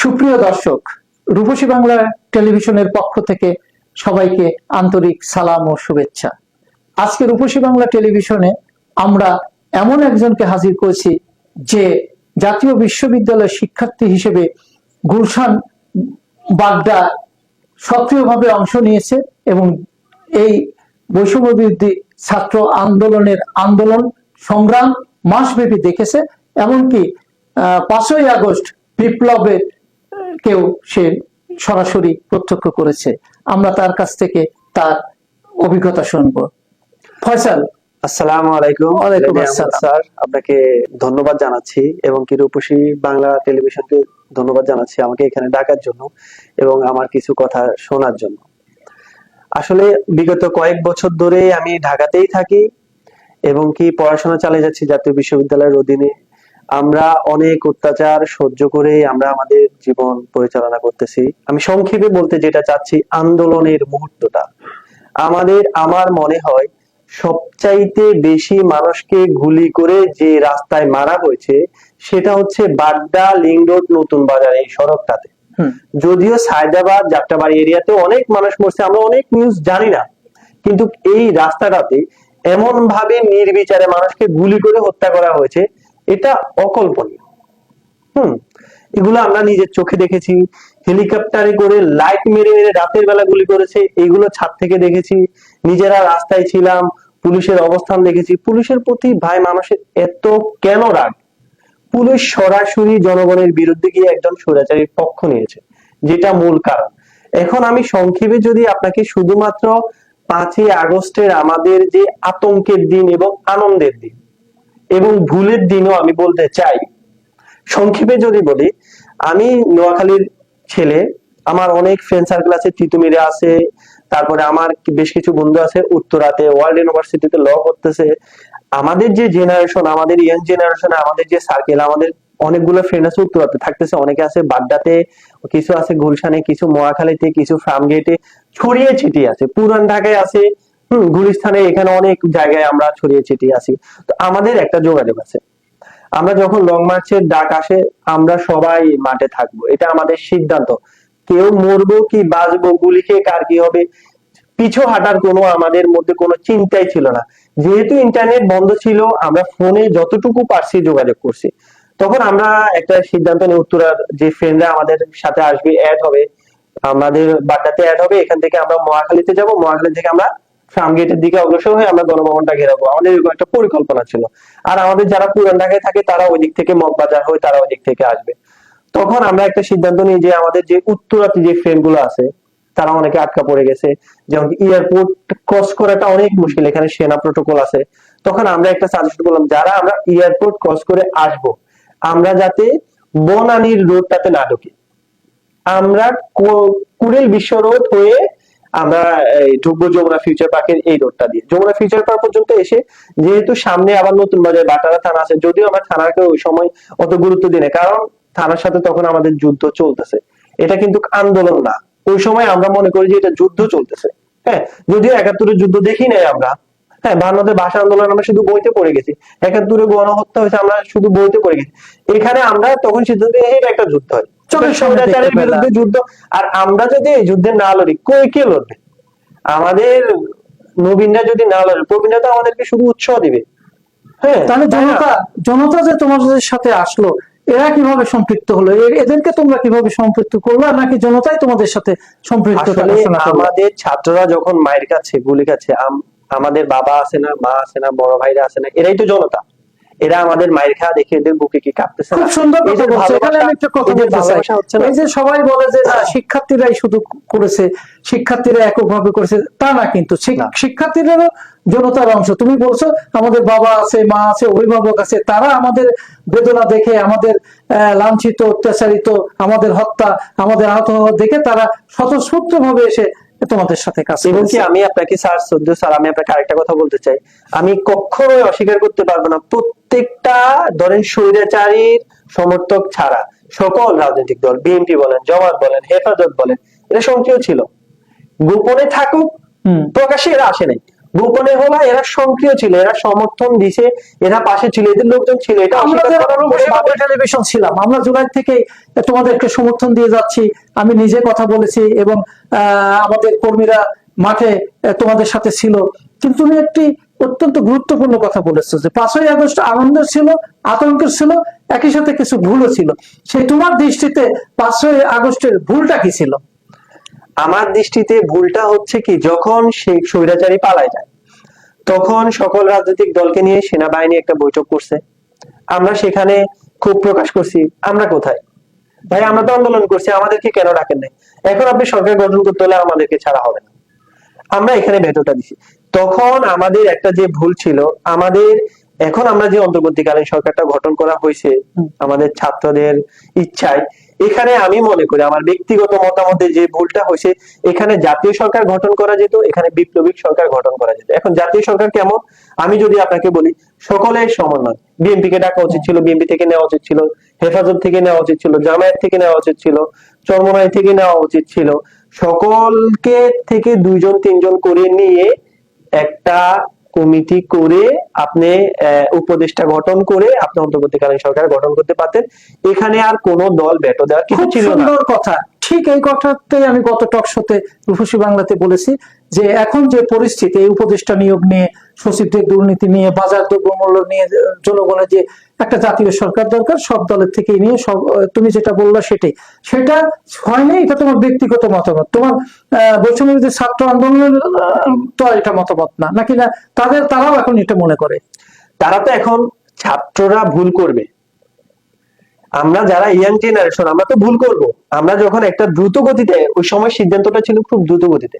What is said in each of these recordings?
সুপ্রিয় দর্শক রূপসী বাংলা টেলিভিশনের পক্ষ থেকে সবাইকে আন্তরিক সালাম ও শুভেচ্ছা। আজকে রূপসী বাংলা টেলিভিশনে আমরা এমন একজনকে হাজির করেছি যে জাতীয় বিশ্ববিদ্যালয়ের শিক্ষার্থী হিসেবে গুলশান বাগদা সক্রিয়ভাবে অংশ নিয়েছে এবং এই বৈষম্য বিরোধী ছাত্র আন্দোলনের আন্দোলন সংগ্রাম মাসব্যাপী দেখেছে। এমনকি আহ, পাঁচই আগস্ট বিপ্লবে আহ, কেউ সে সরাসরি প্রত্যক্ষ করেছে। আমরা তার কাছ থেকে তার অভিজ্ঞতা শুনব। ফয়সাল আসসালামু আলাইকুম। ওয়ালাইকুম আসসালাম। স্যার আপনাকে ধন্যবাদ জানাচ্ছি এবং কিরূপসী বাংলা টেলিভিশনকে ধন্যবাদ জানাচ্ছি আমাকে এখানে ডাকার জন্য এবং আমার কিছু কথা শোনার জন্য। আসলে বিগত কয়েক বছর ধরে আমি ঢাকাতেই থাকি এবং কি পড়াশোনা চালিয়ে যাচ্ছি জাতীয় বিশ্ববিদ্যালয়ের অধীনে। আমরা অনেক অত্যাচার সহ্য করে আমরা আমাদের জীবন পরিচালনা করতেছি। আমি সংক্ষেপে বলতে যেটা চাচ্ছি আন্দোলনের মুহূর্তটা। আমাদের আমার মনে হয় সবচাইতে বেশি মানুষকে গুলি করে যে রাস্তায় মারা হয়েছে সেটা হচ্ছে বাড্ডা লিং রোড নতুন বাজার এই সড়কটাতে। যদিও সায়দাবাদ যাত্রাবাড়ি এরিয়াতে অনেক মানুষ মরছে আমরা অনেক নিউজ জানি না। কিন্তু এই রাস্তাটাতে এমন ভাবে নির্বিচারে মানুষকে গুলি করে হত্যা করা হয়েছে এটা অকল্পনীয়। হুম, এগুলো আমরা নিজের চোখে দেখেছি, হেলিকপ্টারে করে লাইট মেরে মেরে রাতের বেলা গুলি করেছে, এগুলো ছাদ থেকে দেখেছি, নিজেরা রাস্তায় ছিলাম, পুলিশের অবস্থান দেখেছি, পুলিশের প্রতি ভাই মানুষের এত কেন রাগ? পুলিশ সরাসরি জনগণের বিরুদ্ধে গিয়ে একজন স্বৈরাচারীর পক্ষ নিয়েছে, যেটা মূল কারণ। এখন আমি সংক্ষেপে যদি আপনাকে শুধুমাত্র পাঁচই আগস্টের আমাদের যে আতঙ্কের দিন এবং আনন্দের দিন এবং ভুলের দিনও আমি বলতে চাই। সংক্ষেপে যদি বলি, আমি নোয়াখালীর ছেলে, আমার অনেক ফ্রেন্ড সার্কেল আছে, তিতুমিরে আছে, তারপরে আমার বেশ কিছু বন্ধু আছে, উত্তরাতে ওয়ার্ল্ড ইউনিভার্সিটিতে ল করতেছে। আমাদের যে জেনারেশন আমাদের ইয়াং জেনারেশন আমাদের যে সার্কেল আমাদের অনেকগুলো ফ্রেন্ড আছে, উত্তরাতে থাকতেছে, অনেকে আছে বাড্ডাতে, কিছু আছে গুলশানে, কিছু মহাখালীতে কিছু ফার্মগেটে, ছড়িয়ে ছিটিয়ে আছে, পুরান ঢাকায় আছে হম, গুলিস্থানে এখানে অনেক জায়গায় আমরা ছড়িয়ে ছিটিয়ে আছি। তো আমাদের একটা যোগাযোগ আছে। আমরা যখন লং মার্চের ডাক আসে, আমরা সবাই মাঠে থাকব। এটা আমাদের সিদ্ধান্ত। কেউ মরবো কি বাঁচবো, গুলি খেয়ে কার কি হবে? পিছু হাঁটার কোনো আমাদের মধ্যে কোনো চিন্তাই ছিল না। যেহেতু ইন্টারনেট বন্ধ ছিল, আমরা ফোনে যতটুকু পারছি যোগাযোগ করছি। তখন আমরা একটা সিদ্ধান্ত নিয়ে উত্তরার যে ফ্রেন্ডরা আমাদের সাথে আসবে অ্যাড হবে। আমাদের বাড্ডাতে অ্যাড হবে। এখান থেকে আমরা মহাখালীতে যাব। মহাখালী থেকে আমরা ফার্ম গেটের দিকে অগ্রসর হয়ে আমরা গণভবনটা ঘেরাবো। আমাদের এরকম একটা পরিকল্পনা ছিল। আর আমাদের যারা পুরান ঢাকায় থাকে, তারা ওই দিক থেকে মগবাজার হয়ে তারা ওই দিক থেকে আসবে। তখন আমরা একটা সিদ্ধান্ত নিই যে আমাদের যে উত্তরাতে যে ফ্রেন্ডগুলো আছে, তারা অনেকে আটকা পড়ে গেছে। যেমন এয়ারপোর্ট ক্রস করাটা অনেক মুশকিল, এখানে সেনা প্রোটোকল আছে। তখন আমরা একটা সাজেস্ট করলাম, যারা আমরা এয়ারপোর্ট ক্রস করে আসব, আমরা যাতে বনানীর রোডটাতে না ঢুকি। আমরা কুড়েল বিশ্ব রোড হয়ে আমরা ঢুকবো যমুনা ফিউচার পার্কের এই রোডটা দিয়ে। যমুনা ফিউচার পার্ক পর্যন্ত এসে যেহেতু সামনে আবার নতুন বাজার, বাটারা থানা আছে, যদিও আমরা থানাকে ওই সময় অত গুরুত্ব দিই না, কারণ থানার সাথে তখন আমাদের যুদ্ধ চলতেছে। এটা কিন্তু আন্দোলন না। ওই সময় আমরা মনে করি যে এটা যুদ্ধ চলতেছে। হ্যাঁ যদিও একাত্তরের যুদ্ধ দেখি নাই আমরা। হ্যাঁ বাংলাদেশ ভাষা আন্দোলন আমরা শুধু বইতে পড়ে গেছি। একাত্তরে গণহত্যা হয়েছে, আমরা শুধু বইতে পড়ে গেছি। এখানে আমরা তখন সিদ্ধান্ত একটা যুদ্ধ হয়। স্বৈরাচারের। বিরুদ্ধে যুদ্ধ। আর আমরা যদি এই যুদ্ধে না লড়ি কই কে লড়বে? আমাদের নবীনরা যদি না লড়ে প্রবীণরা তো আমাদেরকে শুধু উৎসাহ দিবে। হ্যাঁ তাহলে জনতা জনতা যে তোমাদের সাথে আসলো এরা কীভাবে সম্পৃক্ত হলো? এদেরকে তোমরা কীভাবে সম্পৃক্ত করল নাকি জনতাই তোমাদের সাথে সম্পৃক্ত আমাদের ছাত্ররা যখন মায়ের কাছে গুলি কাছে আমাদের বাবা আছে না মা আছে না বড় ভাইরা আছে না এরাই তো জনতা। এরা আমাদের মায়ের খাওয়া দেখে এদের বুকে কি কাঁপতেছে খুব সুন্দর কথা বলছো। এখানে আমি একটা কথা বলতে চাই। ভালোবাসা হচ্ছে না? এই যে সবাই বলে যে না শিক্ষার্থীরাই শুধু করেছে শিক্ষার্থীরা এককভাবে করেছে তা না কিন্তু শিক- শিক্ষার্থীদেরও জনতার অংশ। তুমি বলছো আমাদের বাবা আছে মা আছে অভিভাবক আছে তারা আমাদের বেদনা দেখে আমাদের আহ, লাঞ্ছিত অত্যাচারিত আমাদের হত্যা আমাদের আহত দেখে তারা স্বতঃস্ফূর্ত ভাবে এসে তোমাদের সাথে কাজ এবং কি আমি আপনাকে স্যার সদ্য স্যার আমি আপনাকে আরেকটা কথা বলতে চাই। আমি কখনোই অস্বীকার করতে পারব না। প্রত্যেকটা ধরেন স্বৈরাচারীর সমর্থক ছাড়া সকল রাজনৈতিক দল বিএনপি বলেন জমাত বলেন হেফাজত বলেন এটা সক্রিয় ছিল। গোপনে থাকুক। প্রকাশ্যে এরা আসে নাই। গোপনে হলো এরা সক্রিয় ছিল এরা সমর্থন দিছে এরা পাশে ছিল এদের লোকজন ছিল এটা আমরা টেলিভিশন ছিলাম আমরা জুলাই থেকে তোমাদেরকে সমর্থন দিয়ে যাচ্ছি আমি নিজে কথা বলেছি এবং আহ, আমাদের কর্মীরা মাঠে তোমাদের সাথে ছিল। কিন্তু তুমি একটি অত্যন্ত গুরুত্বপূর্ণ কথা বলেছ যে পাঁচই আগস্ট আনন্দের ছিল আতঙ্কের ছিল একই সাথে কিছু ভুলও ছিল। সেই তোমার দৃষ্টিতে পাঁচই আগস্টের ভুলটা কি ছিল? আমার দৃষ্টিতে ভুলটা হচ্ছে কি যখন সেই স্বৈরাচারী পালায় যায় তখন সকল রাজনৈতিক দলকে নিয়ে সেনাবাহিনী একটা বৈঠক করছে। আমরা সেখানে খুব প্রকাশ করছি আমরা কোথায়? ভাই আমরা তো আন্দোলন করছি আমাদেরকে কেন ডাকেন নাই? এখন আপনি সরকার গঠন করতে হলে আমাদেরকে ছাড়া হবে না। আমরা এখানে ভেটোটা দিছি। তখন আমাদের একটা যে ভুল ছিল আমাদের এখন আমরা যে অন্তর্বর্তীকালীন সরকারটা গঠন করা হয়েছে আমাদের ছাত্রদের ইচ্ছায় এখানে আমি মনে করি, আমার ব্যক্তিগত মতামতে যে ভুলটা হয়েছে, এখানে জাতীয় সরকার গঠন করা যেত, এখানে বিপ্লবিক সরকার গঠন করা যেত। এখন জাতীয় সরকার কেমন? আমি যদি আপনাকে বলি, সকলের সমন্বয় বিএনপি কে ডাকা উচিত ছিল, বিএনপি থেকে নেওয়া উচিত ছিল, হেফাজত থেকে নেওয়া উচিত ছিল, জামায়াত থেকে নেওয়া উচিত ছিল, চরমনাই থেকে নেওয়া উচিত ছিল। সকলকে থেকে দুইজন, তিনজন করে নিয়ে একটা কমিটি করে আপনি আহ, উপদেষ্টা গঠন করে আপনি অন্তর্বর্তীকালীন সরকার গঠন করতে পারতেন। এখানে আর কোনো দল ভেটো দেওয়ার কিছু ছিল না। সুন্দর কথা। ঠিক এই কথাটাই আমি গত টক শোতে রূপসী বাংলাতে বলেছি যে এখন যে পরিস্থিতি এই উপদেষ্টা নিয়োগ নিয়ে সচিবদের দুর্নীতি নিয়ে বাজার দ্রব্যমূল্য নিয়ে জনগণের যে একটা জাতীয় সরকার দরকার সব দলের থেকেই নিয়ে সব তুমি যেটা বললা সেটাই। সেটা হয়নি এটা তোমার ব্যক্তিগত মতামত। তোমার আহ, বৈষম্য বিরোধী ছাত্র আন্দোলনের তো এটা মতামত না। নাকি না তাদের তারাও এখন এটা মনে করে। তারা তো এখন ছাত্ররা ভুল করবে। আমরা যারা ইয়াং জেনারেশন আমরা তো ভুল করব। আমরা যখন একটা দ্রুত গতিতে ওই সময় সিদ্ধান্তটা ছিল খুব দ্রুত গতিতে।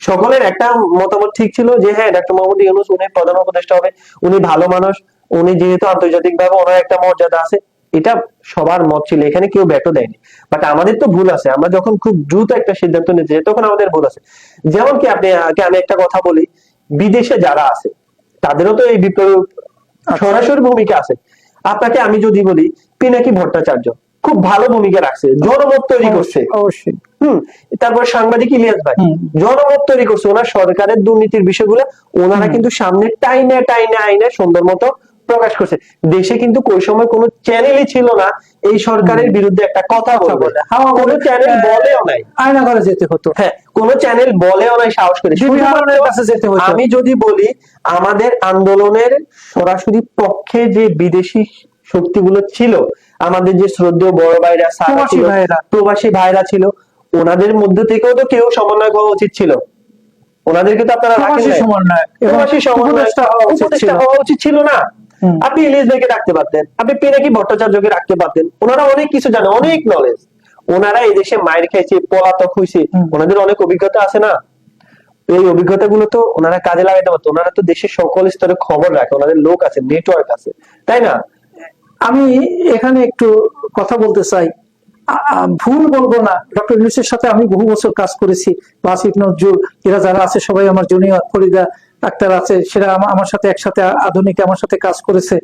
সকলের একটা মতামত ঠিক ছিল যে হ্যাঁ ডাক্তার মোহাম্মদ ইউনুস উনি প্রধান উপদেষ্টা হবে উনি ভালো মানুষ উনি যেহেতু আন্তর্জাতিক ভাবে ওনার একটা মর্যাদা আছে এটা সবার মত ছিল এখানে কেউ ব্যাটো দেয়নি। বাট আমাদের তো ভুল আছে আমরা যখন খুব দ্রুত একটা সিদ্ধান্ত নিতে যাই তখন আমাদের ভুল আছে। যেমন কি আপনি আগে আমি একটা কথা বলি বিদেশে যারা আছে তাদেরও তো এই বিপ্লব সরাসরি ভূমিকা আছে। আপনাকে আমি যদি বলি পিনাকি ভট্টাচার্য খুব ভালো ভূমিকা রাখছে জনমত তৈরি করছে। অবশ্যই। হুম তারপর সাংবাদিক ইলিয়াস ভাই। জনমত তৈরি করছে ওনার সরকারের দুর্নীতির বিষয়গুলো। ওনারা কিন্তু সামনে টাইনে টাইনে আইনে সুন্দর মতো প্রকাশ করছে। দেশে কিন্তু ওই সময় কোনো চ্যানেলই ছিল না এই সরকারের বিরুদ্ধে একটা কথা বলবে। কোনো বলে, চ্যানেল বলেও নাই। আয়না ঘরে যেতে হতো। হ্যাঁ কোন চ্যানেল বলেও নাই সাহস করে। কাছে যেতে হতো। আমি যদি বলি আমাদের আন্দোলনের সরাসরি পক্ষে যে বিদেশি শক্তিগুলো ছিল আমাদের যে শ্রদ্ধেয় বড় ভাইরা প্রবাসী ভাইরা ছিল ওনাদের মধ্যে থেকেও তো কেউ সমন্বয় হওয়া উচিত ছিল। ওনাদেরকে তো আপনারা রাখেন সমন্বয় সমন্বয় হওয়া উচিত ছিল। হওয়া উচিত ছিল না। আপনি ইলিয়াস ভাইকে রাখতে পারতেন আপনি পিনাকি ভট্টাচার্যকে রাখতে পারতেন ওনারা অনেক কিছু জানে অনেক নলেজ ওনারা এই দেশে মায়ের খাইছে পলাতক হয়েছে ওনাদের অনেক অভিজ্ঞতা আছে না? এই অভিজ্ঞতা গুলো তো ওনারা কাজে লাগাতে পারতো ওনারা তো দেশের সকল স্তরে খবর রাখে ওনাদের লোক আছে নেটওয়ার্ক আছে তাই না? আমি এখানে একটু কথা বলতে চাই। ভুল বলব না। ডক্টর ইউনুসের সাথে আমি বহু বছর কাজ করেছি বাসিক নজরুল এরা যারা আছে সবাই আমার জুনিয়র ফরিদা। ডাক্তার আছে সেটা আমার সাথে একসাথে আধুনিক আমার সাথে কাজ করেছে।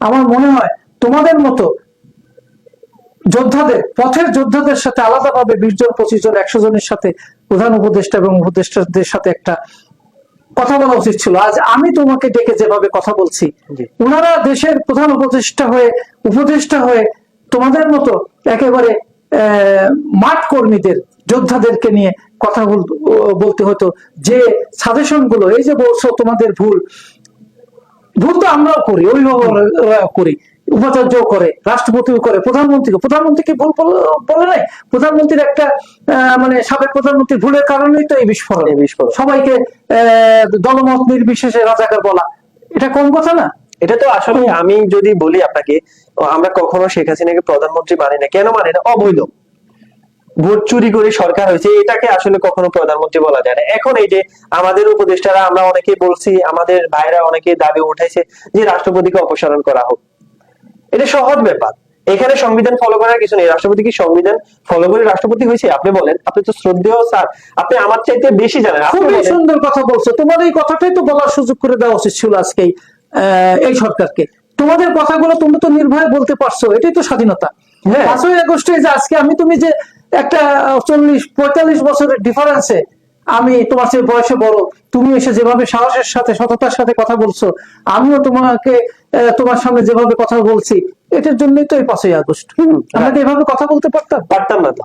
আমার মনে হয় তোমাদের মতো যোদ্ধাদের পথের যোদ্ধাদের সাথে আলাদাভাবে বিশ জন পঁচিশ জন একশো জনের সাথে প্রধান উপদেষ্টা এবং উপদেষ্টাদের সাথে একটা কথা বলা উচিত ছিল। আজ আমি তোমাকে ডেকে যেভাবে কথা বলছি ওনারা দেশের প্রধান উপদেষ্টা হয়ে উপদেষ্টা হয়ে তোমাদের মতো একেবারে আহ, মাঠ কর্মীদের যোদ্ধাদেরকে নিয়ে কথা বলতে হতো যে সাজেশনগুলো এই যে বলছো তোমাদের ভুল ভুল তো আমরাও করি অভিভাবকরা করি উপাচার্য করে রাষ্ট্রপতিও করে প্রধানমন্ত্রী প্রধানমন্ত্রীকে ভুল বলে নাই প্রধানমন্ত্রীর একটা মানে সাবেক প্রধানমন্ত্রীর ভুলের কারণেই তো এই বিস্ফোরণ। এই বিস্ফোরণ। সবাইকে আহ, দলমত নির্বিশেষে রাজাকার বলা এটা কম কথা না? এটা তো আসলে আমি যদি বলি আপনাকে আমরা কখনো শেখ হাসিনাকে প্রধানমন্ত্রী মানি না। কেন মানে না? অবৈধ। ভোট চুরি করে সরকার হয়েছে এটাকে আসলে কখনো প্রধানমন্ত্রী বলা যায় না। এখন এই যে আমাদের উপদেষ্টারা আমরা অনেকে বলছি আমাদের ভাইরা অনেকে দাবি উঠাইছে যে রাষ্ট্রপতিকে অপসারণ করা হোক। এটা সহজ ব্যাপার। এখানে সংবিধান ফলো করার কিছু নেই। রাষ্ট্রপতি কি সংবিধান ফলো করে রাষ্ট্রপতি হয়েছে? আপনি বলেন। আপনি তো শ্রদ্ধেয় স্যার। আপনি আমার চাইতে বেশি জানেন। খুবই সুন্দর কথা বলছো। তোমার এই কথাটাই তো বলার সুযোগ করে দেওয়া উচিত ছিল আজকেই আহ, এই সরকারকে। তোমাদের কথাগুলো তুমি তো নির্ভয়ে বলতে পারছ। এটাই তো স্বাধীনতা। হ্যাঁ। পাঁচই আগস্টে যে আজকে আমি তুমি যে একটা চল্লিশ পঁয়তাল্লিশ বছরের ডিফারেন্সে আমি তোমার চেয়ে বয়সে বড়। তুমি এসে যেভাবে সাহসের সাথে সততার সাথে কথা বলছো আমিও তোমাকে তোমার সামনে যেভাবে কথা বলছি এটার জন্যই তো এই পাঁচই আগস্ট। আমরা কি এভাবে কথা বলতে পারতাম? পারতাম না তো।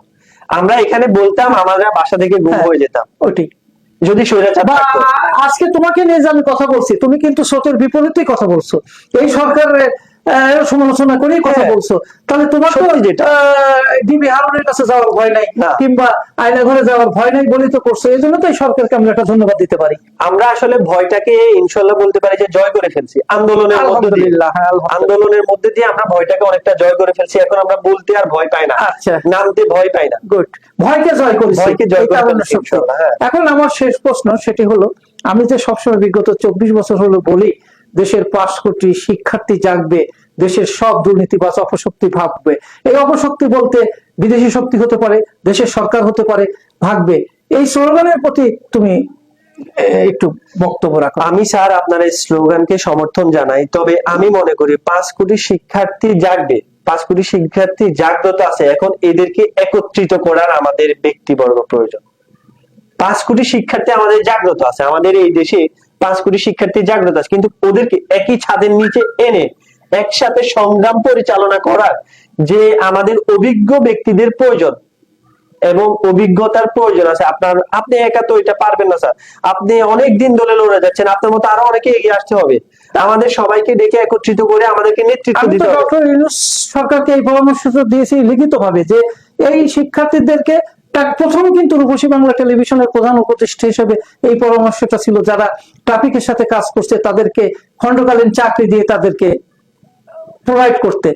আমরা এখানে বলতাম আমরা বাসা থেকে গুম হ্যাঁ। হয়ে যেতাম। ওইটি যদি আজকে তোমাকে নিয়ে যে আমি কথা বলছি তুমি কিন্তু স্রোতের বিপরীতেই কথা বলছো। এই সরকারের সমালোচনা করেই কথা হ্যাঁ। বলছো তাহলে তোমার তো সত্যি যেটা। ডিবি হারুনের কাছে যাওয়ার ভয় নাই কিংবা আয়না ঘরে যাওয়ার ভয় নাই বলেই তো করছ এই জন্য তো সরকারকে আমরা একটা ধন্যবাদ দিতে পারি আমরা আসলে ভয়টাকে ইনশাল্লাহ বলতে পারি যে জয় করে ফেলছি আন্দোলনের মধ্যে দিয়ে হ্যাঁ। আন্দোলনের মধ্যে দিয়ে আমরা ভয়টাকে অনেকটা জয় করে ফেলছি এখন আমরা বলতে আর ভয় পাই না আচ্ছা। নামতে ভয় পাই না গুড ভয়কে জয় করেছি ভয়কে জয় করে হ্যাঁ। এখন আমার শেষ প্রশ্ন সেটি হলো আমি যে সবসময় বিগত চব্বিশ বছর হলো বলি দেশের পাঁচ কোটি শিক্ষার্থী জাগবে, দেশের সব দুর্নীতিবাজ অপশক্তি ভাববে এই অপশক্তি বলতে বিদেশি শক্তি হতে পারে, দেশের সরকার হতে পারে, ভাগবে। এই স্লোগানের প্রতি তুমি একটু বক্তব্য রাখো। আমি স্যার আপনার এই স্লোগানকে সমর্থন জানাই, তবে আমি মনে করি পাঁচ কোটি শিক্ষার্থী জাগবে। পাঁচ কোটি শিক্ষার্থী জাগ্রত আছে, এখন এদেরকে একত্রিত করার আমাদের ব্যক্তিবর্গ প্রয়োজন। পাঁচ কোটি শিক্ষার্থী আমাদের জাগ্রত আছে, আমাদের এই দেশে পাঁচ কোটি শিক্ষার্থী জাগ্রত আছে। কিন্তু ওদেরকে একই ছাদের নিচে এনে একসাথে সংগ্রাম পরিচালনা করার যে আমাদের অভিজ্ঞ ব্যক্তিদের প্রয়োজন এবং অভিজ্ঞতার প্রয়োজন আছে। আপনার আপনি একা তো এটা পারবেন না স্যার। আপনি অনেক দিন ধরে লড়ে যাচ্ছেন আপনার মতো আরও অনেকে এগিয়ে আসতে হবে। আমাদের সবাইকে ডেকে একত্রিত করে আমাদেরকে নেতৃত্ব দিতে হবে। ডক্টর ইউনুস সরকারকে এই পরামর্শ দিয়েছি লিখিত ভাবে যে এই শিক্ষার্থীদেরকে প্রথম কিন্তু রূপসী বাংলা টেলিভিশনের প্রধান উপদেষ্টা হিসেবে এই পরামর্শটা ছিল যারা ট্রাফিকের সাথে কাজ করছে, তাদেরকে খণ্ডকালীন চাকরি দিয়ে তাদেরকে প্রোভাইড করতে।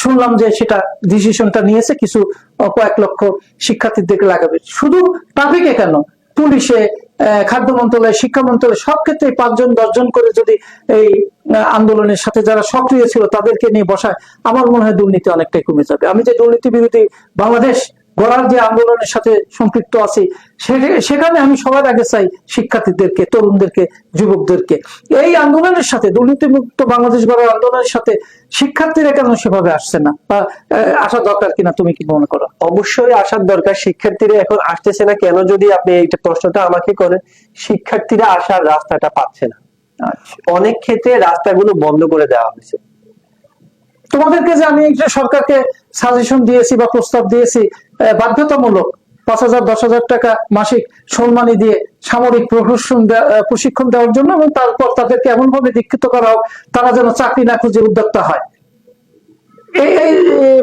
শুনলাম যে সেটা ডিসিশনটা নিয়েছে, কিছু কয়েক লক্ষ শিক্ষার্থীদেরকে লাগাবে। শুধু ট্রাফিকে কেন? পুলিশে খাদ্য মন্ত্রণালয়, শিক্ষা মন্ত্রণালয়, সব ক্ষেত্রে পাঁচজন, দশজন করে যদি এই আন্দোলনের সাথে যারা সক্রিয় ছিল তাদেরকে নিয়ে বসায়, আমার মনে হয় দুর্নীতি অনেকটাই কমে যাবে। আমি যে দুর্নীতি বিরোধী বাংলাদেশ গড়ার যে আন্দোলনের সাথে সম্পৃক্ত আছি সেখানে আমি সবার আগে চাই শিক্ষার্থীদেরকে তরুণদেরকে যুবকদেরকে। এই আন্দোলনের সাথে দুর্নীতিমুক্ত বাংলাদেশ গড়ার আন্দোলনের সাথে শিক্ষার্থীরা কেন সেভাবে আসছে না? বা আসা দরকার কিনা তুমি কি মনে করো? অবশ্যই আসার দরকার। শিক্ষার্থীরা এখন আসতেছে না। কেন যদি আপনি এইটা প্রশ্নটা আমাকে করেন শিক্ষার্থীরা আসার রাস্তাটা পাচ্ছে না। আচ্ছা। অনেক ক্ষেত্রে রাস্তাগুলো বন্ধ করে দেওয়া হয়েছে। তোমাদেরকে যে আমি একটা সরকারকে সাজেশন দিয়েছি বা প্রস্তাব দিয়েছি বাধ্যতামূলক পাঁচ হাজার দশ হাজার টাকা মাসিক সম্মানী দিয়ে সামরিক প্রশিক্ষণ প্রশিক্ষণ দেওয়ার জন্য এবং তারপর তাদেরকে এমন ভাবে দীক্ষিত করা হোক তারা যেন চাকরি না খুঁজে উদ্যোক্তা হয়। এই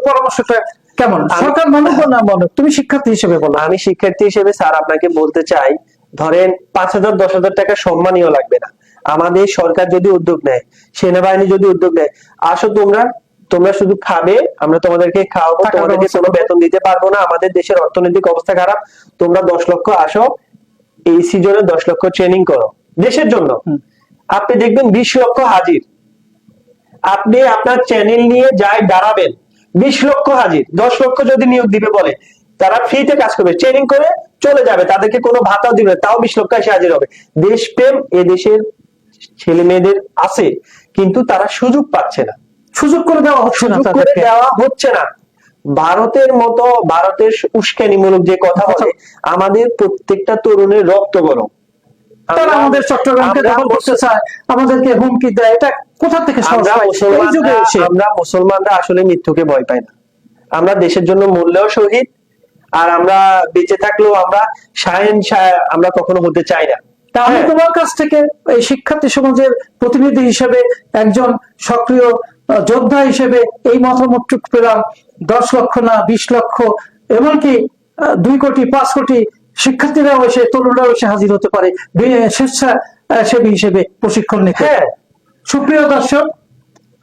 পরামর্শটা কেমন? সরকার মানুষ না মানুষ তুমি শিক্ষার্থী হিসেবে বলো। আমি শিক্ষার্থী হিসেবে স্যার আপনাকে বলতে চাই ধরেন পাঁচ হাজার দশ হাজার টাকা সম্মানীয় লাগবে না। আমাদের সরকার যদি উদ্যোগ নেয় সেনাবাহিনী যদি উদ্যোগ নেয় আসো তোমরা তোমরা শুধু খাবে আমরা তোমাদেরকে খাওয়াবো তোমাদেরকে কোনো বেতন দিতে পারব না আমাদের দেশের অর্থনৈতিক অবস্থা খারাপ তোমরা দশ লক্ষ আসো এই সিজনে দশ লক্ষ ট্রেনিং করো দেশের জন্য। আপনি দেখবেন বিশ লক্ষ হাজির। আপনি আপনার চ্যানেল নিয়ে যাই দাঁড়াবেন বিশ লক্ষ হাজির দশ লক্ষ যদি নিয়োগ দিবে বলে তারা ফ্রিতে কাজ করবে ট্রেনিং করে চলে যাবে তাদেরকে কোনো ভাতাও দিবে না, তাও বিশ লক্ষ এসে হাজির হবে। দেশপ্রেম এ দেশের ছেলে মেয়েদের আছে কিন্তু তারা সুযোগ পাচ্ছে না। সুযোগ করে দেওয়া হচ্ছে না করে দেওয়া হচ্ছে না। ভারতের মতো ভারতের উস্কানিমূলক যে কথা বলে আমাদের প্রত্যেকটা তরুণের রক্ত গরম। তারা আমাদের চট্টগ্রামকে দখল করতে চায় আমাদেরকে হুমকি দেয় এটা কোথা থেকে আমরা মুসলমানরা আসলে মৃত্যুকে ভয় পাই না। আমরা দেশের জন্য মূল্যও শহীদ আর আমরা বেঁচে থাকলেও আমরা শাহেন আমরা কখনো হতে চাই না। তা আমি হ্যাঁ। তোমার কাছ থেকে এই শিক্ষার্থী সমাজের প্রতিনিধি হিসেবে একজন সক্রিয় যোদ্ধা হিসেবে এই মতামতটুকু পেলাম। দশ লক্ষ না বিশ লক্ষ এমনকি দুই কোটি পাঁচ কোটি শিক্ষার্থীরাও এসে তরুণরাও এসে হাজির হতে পারে। স্বেচ্ছাসেবী হিসেবে প্রশিক্ষণ নিতে। হ্যাঁ। সুপ্রিয় দর্শক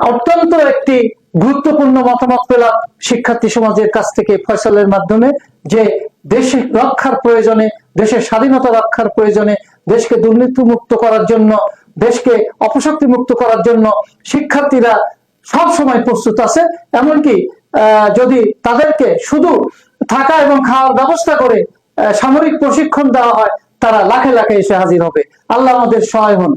অত্যন্ত একটি গুরুত্বপূর্ণ মতামত পেলাম শিক্ষার্থী সমাজের কাছ থেকে ফয়সালের মাধ্যমে যে দেশ রক্ষার প্রয়োজনে দেশের স্বাধীনতা রক্ষার প্রয়োজনে দেশকে দুর্নীতি মুক্ত করার জন্য দেশকে অপশক্তি মুক্ত করার জন্য শিক্ষার্থীরা সব সময় প্রস্তুত আছে। এমনকি যদি তাদেরকে শুধু থাকা এবং খাওয়ার ব্যবস্থা করে সামরিক প্রশিক্ষণ দেওয়া হয়, তারা লাখে লাখে এসে হাজির হবে। আল্লাহ আমাদের সহায় হন।